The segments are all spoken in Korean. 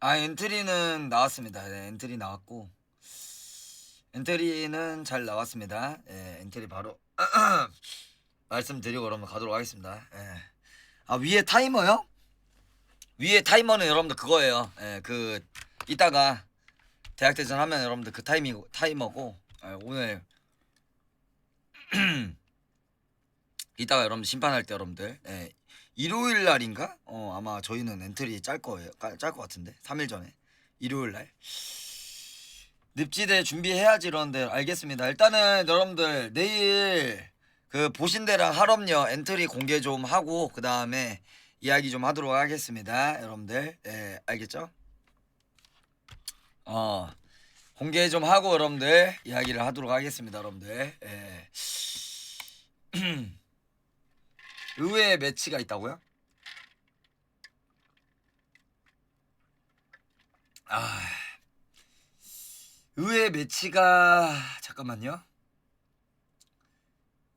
아 엔트리는 나왔습니다. 네, 엔트리 나왔고 엔트리는 잘 나왔습니다. 예, 엔트리 바로 말씀드리고 그러면 가도록 하겠습니다. 예. 아 위에 타이머요? 위에 타이머는 여러분들 그거예요. 예, 그 이따가 대학대전 하면 여러분들 그 타이미 타이머고 예, 오늘 이따가 여러분들 심판할 때 여러분들 예, 일요일 날인가? 어 아마 저희는 엔트리 짤 거예요. 짤 것 같은데 3일 전에 일요일 날. 늪지대 준비해야지 이러는데 알겠습니다. 일단은 여러분들 내일 그 보신대랑 할업녀 엔트리 공개 좀 하고 그 다음에 이야기 좀 하도록 하겠습니다. 여러분들 예 알겠죠? 어 공개 좀 하고 여러분들 이야기를 하도록 하겠습니다. 여러분들 예. 의외의 매치가 있다고요? 아 의외의 매치가 잠깐만요.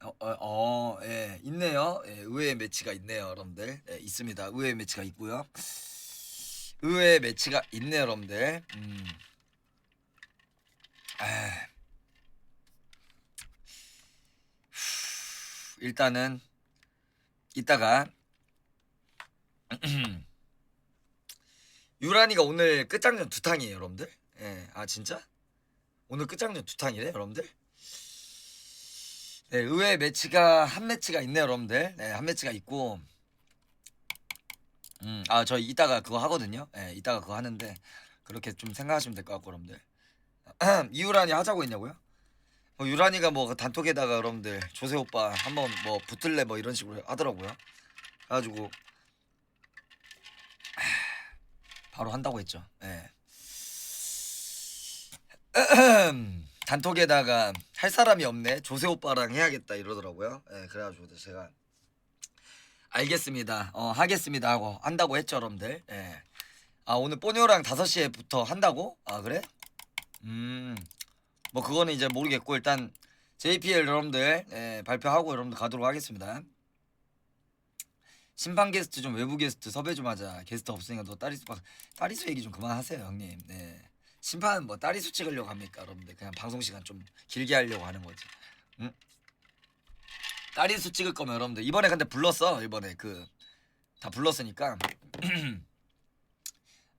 어, 어, 어, 예, 있네요. 예, 의외의 매치가 있네요, 여러분들. 예, 있습니다. 의외의 매치가 있고요. 의외의 매치가 있네요, 여러분들. 음. 아. 후, 일단은 이따가 유란이가 오늘 끝장전 두 탕이에요, 여러분들. 예, 아 진짜? 오늘 끝장전 두 탕이래, 여러분들. 네, 의외의 매치가 한 매치가 있네요, 여러분들. 네, 한 매치가 있고. 음, 아, 저 이따가 그거 하거든요. 예, 이따가 그거 하는데 그렇게 좀 생각하시면 될 것 같고, 여러분들. 이유란이 하자고 했냐고요? 뭐 유란이가 뭐 단톡에다가 여러분들 조세 오빠 한번 뭐 붙을래 뭐 이런 식으로 하더라고요. 그래가지고 하, 바로 한다고 했죠. 예. 단톡에다가 할 사람이 없네. 조세 오빠랑 해야겠다 이러더라고요. 예, 그래가지고 제가 알겠습니다. 어, 하겠습니다 하고 한다고 했죠, 여러분들. 예. 아, 오늘 뽀뇨랑 5시에부터 한다고? 아, 그래? 음. 뭐 그거는 이제 모르겠고 일단 JPL 여러분들 예, 발표하고 여러분들 가도록 하겠습니다. 심판 게스트 좀 외부 게스트 섭외 좀 하자. 게스트 없으니까 너박 따리수 얘기 좀 그만하세요, 형님. 네. 심판 뭐 따리수 찍으려고 합니까, 여러분들? 그냥 방송 시간 좀 길게 하려고 하는 거지. 응? 따리수 찍을 거면 여러분들 이번에 근데 불렀어. 이번에 그 다 불렀으니까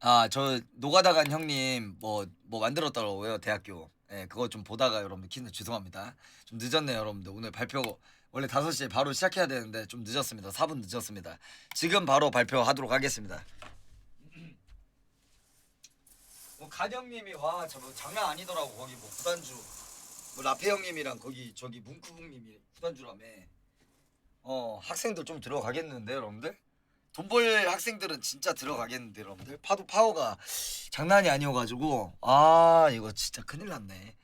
아, 저 노가다 간 형님 뭐뭐 만들었더라고요, 대학교. 예, 그거 좀 보다가 여러분들 키는 죄송합니다. 좀 늦었네요, 여러분들. 오늘 발표 원래 5시에 바로 시작해야 되는데 좀 늦었습니다. 4분 늦었습니다. 지금 바로 발표하도록 하겠습니다. 뭐 간형님이 와, 저거 장난 아니더라고. 거기 뭐 구단주 뭐 라페 형님이랑 거기 저기 형님이 구단주라며. 어, 학생들 좀 들어가겠는데, 여러분들? 돈 벌 학생들은 진짜 들어가겠는데 여러분들? 파도 파워가 장난이 아니어가지고. 아 이거 진짜 큰일 났네.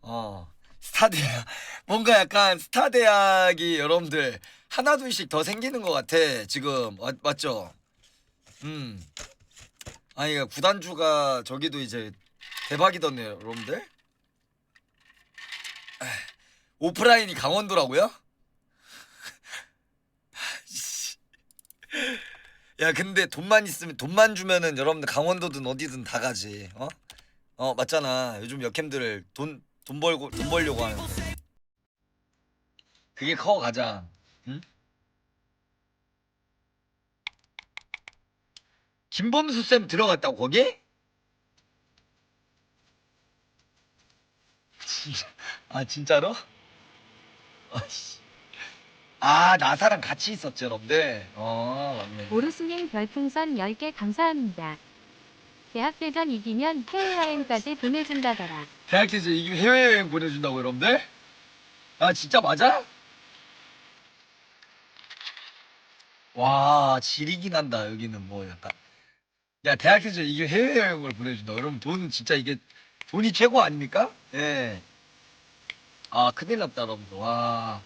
어 스타대학 뭔가 약간 스타대학이 여러분들 하나 둘씩 더 생기는 것 같아 지금. 맞, 맞죠? 음. 아니 구단주가 저기도 이제 대박이던데요 여러분들? 아, 오프라인이 강원도라고요? 야 근데 돈만 있으면 돈만 주면은 여러분들 강원도든 어디든 다 가지 어? 어 맞잖아 요즘 여캠들 돈 돈 벌고 돈 벌려고 하는데 그게 커 가자 응? 김범수 쌤 들어갔다고 거기? 아 진짜로? 아씨 아 나사랑 같이 있었지 여러분들 어 맞네 오르스님 별풍선 10개 감사합니다. 대학대전 이기면 해외여행까지 보내준다더라. 대학교에서 이게 해외여행 보내준다고 여러분들? 아 진짜 맞아? 와 지리긴 한다 여기는 뭐 약간 야 대학교에서 이게 해외여행을 보내준다 여러분 돈 진짜 이게 돈이 최고 아닙니까? 예. 아 큰일 났다 여러분들 와.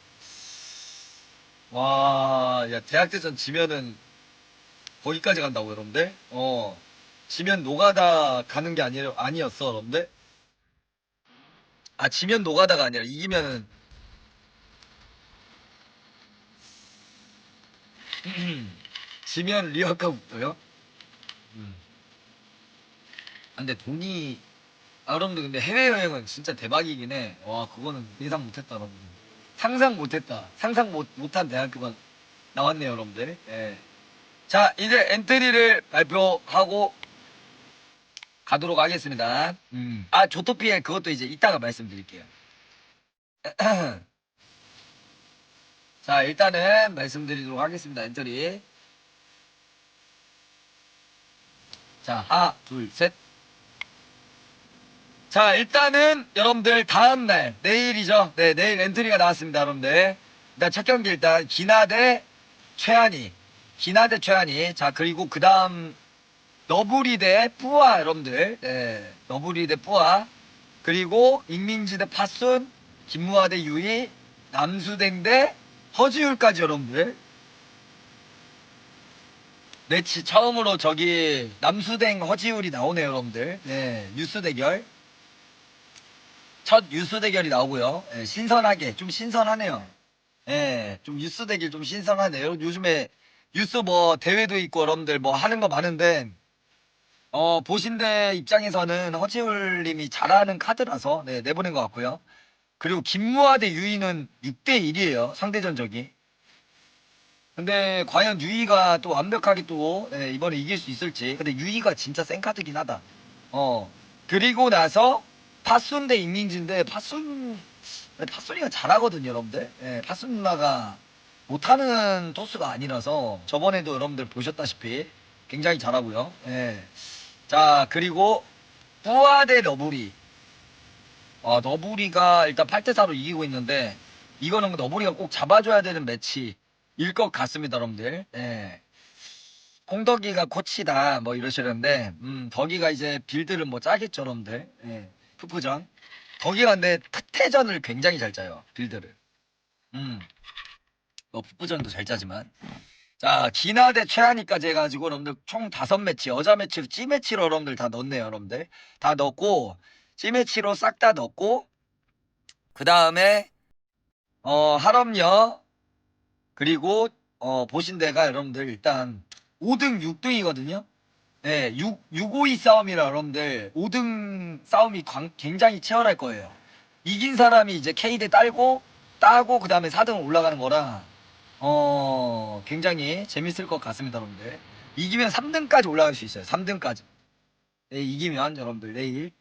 와, 야 대학대전 지면은 거기까지 간다고 여러분들? 어. 지면 노가다 가는 게 아니, 아니었어 여러분들? 아 지면 노가다가 아니라 이기면은 지면 리어카부터요? 음. 근데 돈이 아 여러분들 근데 해외여행은 진짜 대박이긴 해 와 그거는 예상 못했다 여러분들 상상 못했다. 상상 못, 못한 대학교가 나왔네요 여러분들. 예. 자 이제 엔트리를 발표하고 가도록 하겠습니다. 음. 아 조토피엘 그것도 이제 이따가 말씀드릴게요. 자 일단은 말씀드리도록 하겠습니다 엔트리. 자 하나 둘 셋 자 일단은 여러분들 다음날 내일이죠? 네 내일 엔트리가 나왔습니다 여러분들. 일단 첫 경기 일단 기나 대 최한이 기나 대 최한이 자 그리고 그 다음 너부리 대 뿌아 여러분들. 네 너부리 대 뿌아. 그리고 익민지 대 파순 김무아 대 유이 남수댕 대 허지율까지 여러분들. 매치 처음으로 저기 남수댕 허지율이 나오네요 여러분들. 네 뉴스 대결 첫 뉴스 대결이 나오고요. 예, 신선하게 좀 신선하네요. 예, 좀 뉴스 대결 좀 신선하네요. 요즘에 뉴스 뭐 대회도 있고 여러분들 뭐 하는 거 많은데 어 보신대 입장에서는 허지율님이 잘하는 카드라서 네, 내보낸 것 같고요. 그리고 김무아 대 유이는 6대 1이에요 상대 전적이. 근데 과연 유이가 또 완벽하게 또 네, 이번에 이길 수 있을지. 근데 유이가 진짜 센 카드긴 하다. 어 그리고 나서 파순 대 임민지인데 파순 파순이가 잘하거든요 여러분들 예, 파순 누나가 못하는 토스가 아니라서 저번에도 여러분들 보셨다시피 굉장히 잘하고요 예. 자 그리고 뿌아 대 너부리 아 너부리가 일단 8대4로 이기고 있는데 이거는 너부리가 꼭 잡아줘야 되는 매치 일 것 같습니다 여러분들 예. 홍덕이가 코치다 뭐 이러시는데 음 덕이가 이제 빌드를 뭐 짜겠죠 여러분들 예. 푸푸전. 덕이가 근데 특태전을 굉장히 잘 짜요 빌드를. 음뭐 푸푸전도 잘 짜지만. 자 기나 대 최한이까지 해가지고 여러분들 총 다섯 매치 여자 매치로 찌 매치로 여러분들 다 넣었네요 여러분들. 다 넣었고 찌 매치로 싹 다 넣었고 그 다음에 어 할엄녀 그리고 어 보신 데가 여러분들 일단 5등 6등이거든요 네, 6, 652 싸움이라 여러분들 5등 싸움이 광- 굉장히 치열할 거예요. 이긴 사람이 이제 K대 딸고 따고 그 다음에 4등 올라가는 거라 어 굉장히 재밌을 것 같습니다 여러분들. 이기면 3등까지 올라갈 수 있어요. 3등까지. 네, 이기면 여러분들 내일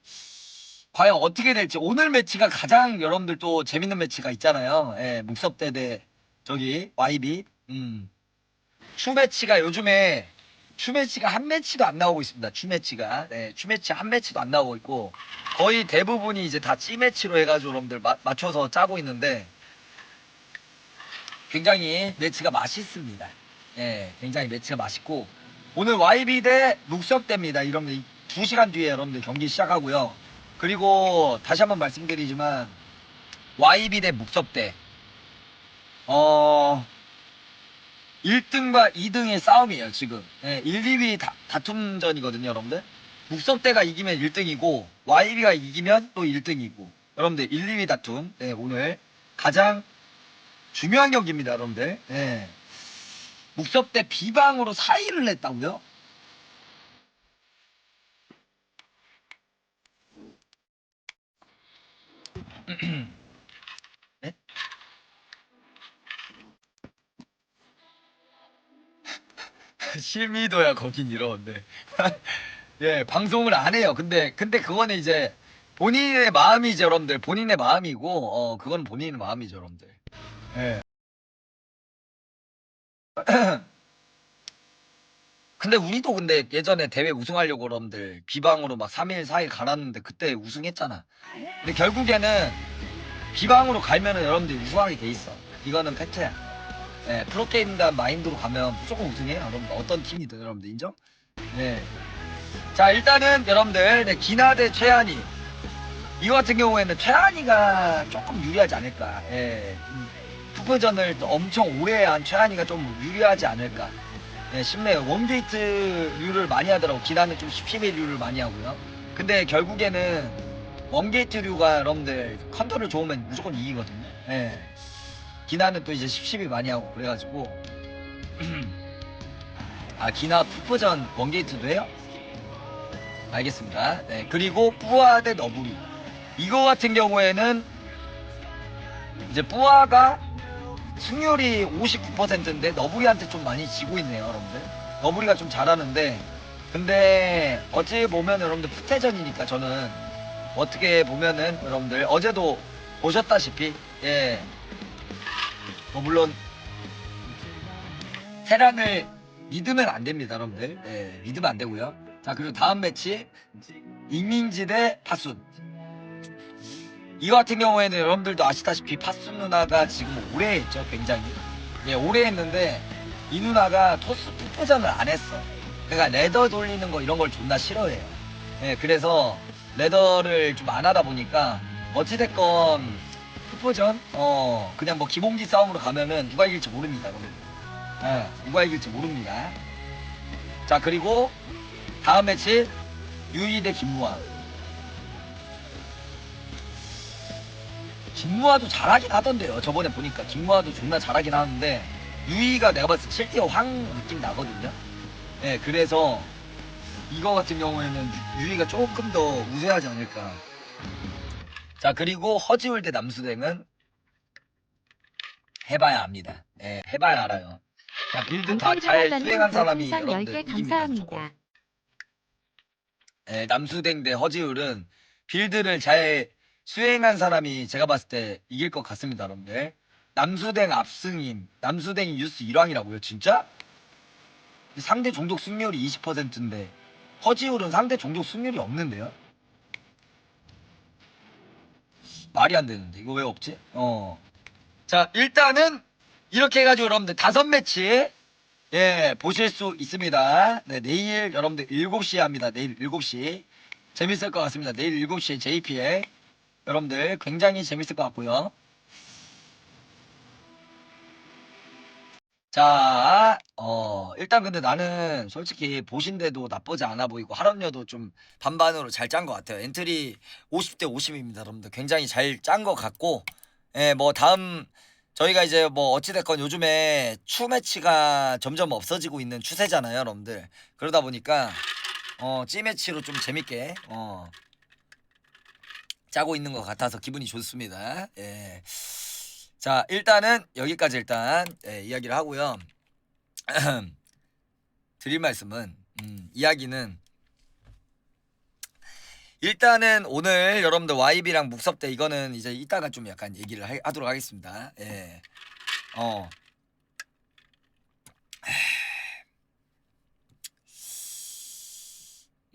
과연 어떻게 될지 오늘 매치가 가장 여러분들 또 재밌는 매치가 있잖아요. 예, 묵섭대 대 저기 YB 음. 추 매치가 요즘에 추 매치가 한 매치도 안 나오고 있습니다. 추 매치가 네, 추 매치 한 매치도 안 나오고 있고 거의 대부분이 이제 다 찌 매치로 해가지고 여러분들 마- 맞춰서 짜고 있는데 굉장히 매치가 맛있습니다. 예, 굉장히 매치가 맛있고 오늘 YB 대 묵석대입니다. 여러분들 2 시간 뒤에 여러분들 경기 시작하고요. 그리고 다시 한번 말씀드리지만 YB 대 묵섭 대 어 1등과 2등의 싸움이에요, 지금. 예, 1, 2위 다, 다툼전이거든요, 여러분들. 묵섭대가 이기면 1등이고, YB가 이기면 또 1등이고. 여러분들, 1, 2위 다툼. 네, 오늘 가장 중요한 경기입니다, 여러분들. 예. 묵섭대 비방으로 4위를 냈다고요? 실미도야 거긴 이러는데. 예 방송을 안 해요. 근데 근데 그거는 이제 본인의 마음이죠 여러분들 본인의 마음이고 어 그건 본인의 마음이죠 여러분들. 예. 근데 우리도 근데 예전에 대회 우승하려고 여러분들 비방으로 막 3일 4일 갈았는데 그때 우승했잖아. 근데 결국에는 비방으로 갈면은 여러분들 우승하게 돼 있어. 이거는 팩트야 네, 프로게임단 마인드로 가면 무조건 우승해요. 여러분들 어떤 팀이든 여러분들 인정? 네. 자 일단은 여러분들 네, 기나 대 최한이 이거 같은 경우에는 최한이가 조금 유리하지 않을까. 예. 또 엄청 오래 한 최한이가 좀 유리하지 않을까. 예, 싶네요. 원게이트류를 많이 하더라고. 기나는 좀 10렙류를 많이 하고요. 근데 결국에는 원게이트류가 여러분들 컨트롤 좋으면 무조건 이기거든요. 예. 기나는 또 이제 10십이 많이 하고 그래가지고 아 기나 푸프전 원게이트도 해요? 알겠습니다. 네, 그리고 뿌아 대 너부리. 이거 같은 경우에는 이제 뿌아가 승률이 59%인데 너부리한테 좀 많이 지고 있네요, 여러분들. 너부리가 좀 잘하는데 근데 어찌 보면 여러분들 푸테전이니까 저는 어떻게 보면은 여러분들 어제도 보셨다시피 예. 뭐 물론 테란을 믿으면 안 됩니다, 여러분들. 예, 믿으면 안 되고요. 자, 그리고 다음 매치 이민지 대 파순. 이거 같은 경우에는 여러분들도 아시다시피 파순 누나가 지금 오래 했죠, 굉장히. 예, 오래 했는데 이 누나가 토스 푸테전을 안 했어. 그러니까 레더 돌리는 거 이런 걸 존나 싫어해요. 예, 그래서 레더를 좀 안 하다 보니까 어찌됐건 푸포전 어 그냥 뭐 기본기 싸움으로 가면은 누가 이길지 모릅니다, 여러분. 예, 누가 이길지 모릅니다. 자 그리고 다음 매치 유이 대 김무아. 김무아도 잘하긴 하던데요. 저번에 보니까 김무아도 존나 잘하긴 하는데 유이가 내가 봤을 때 7티어 황 느낌 나거든요. 예, 그래서 이거 같은 경우에는 유- 유이가 조금 더 우세하지 않을까. 자 그리고 허지울 대 남수댕은 해봐야 합니다. 예, 해봐야 알아요. 자 빌드 다 잘 수행한 사람이 별풍선 여러분들 10개 이깁니다. 무조건. 감사합니다. 예, 남수댕 대 허지울은 빌드를 잘 수행한 사람이 제가 봤을 때 이길 것 같습니다, 여러분들. 남수댕 압승임, 남수댕이 유스 1왕이라고요, 진짜? 상대 종족 승률이 20%인데 허지울은 상대 종족 승률이 없는데요? 말이 안 되는데 이거 왜 없지? 어. 자 일단은 이렇게 해가지고 여러분들 다섯 매치 예 보실 수 있습니다. 네 내일 여러분들 7시에 합니다. 내일 7시 재밌을 것 같습니다. 내일 7시에 JPL 여러분들 굉장히 재밌을 것 같고요. 자, 어, 일단 근데 나는 솔직히 보신데도 나쁘지 않아 보이고 할업료도 좀 반반으로 잘 짠 것 같아요. 엔트리 50대 50입니다, 여러분들. 굉장히 잘 짠 것 같고, 예, 뭐 다음 저희가 이제 뭐 어찌됐건 요즘에 추 매치가 점점 없어지고 있는 추세잖아요, 여러분들. 그러다 보니까 어, 찌 매치로 좀 재밌게 어, 짜고 있는 것 같아서 기분이 좋습니다. 예. 자, 일단은 여기까지 일단 예, 이야기를 하고요. 드릴 말씀은 음, 이야기는 일단은 오늘 여러분들 YB랑 묵섭 때 이거는 이제 이따가 좀 약간 얘기를 하, 하도록 하겠습니다. 예. 어.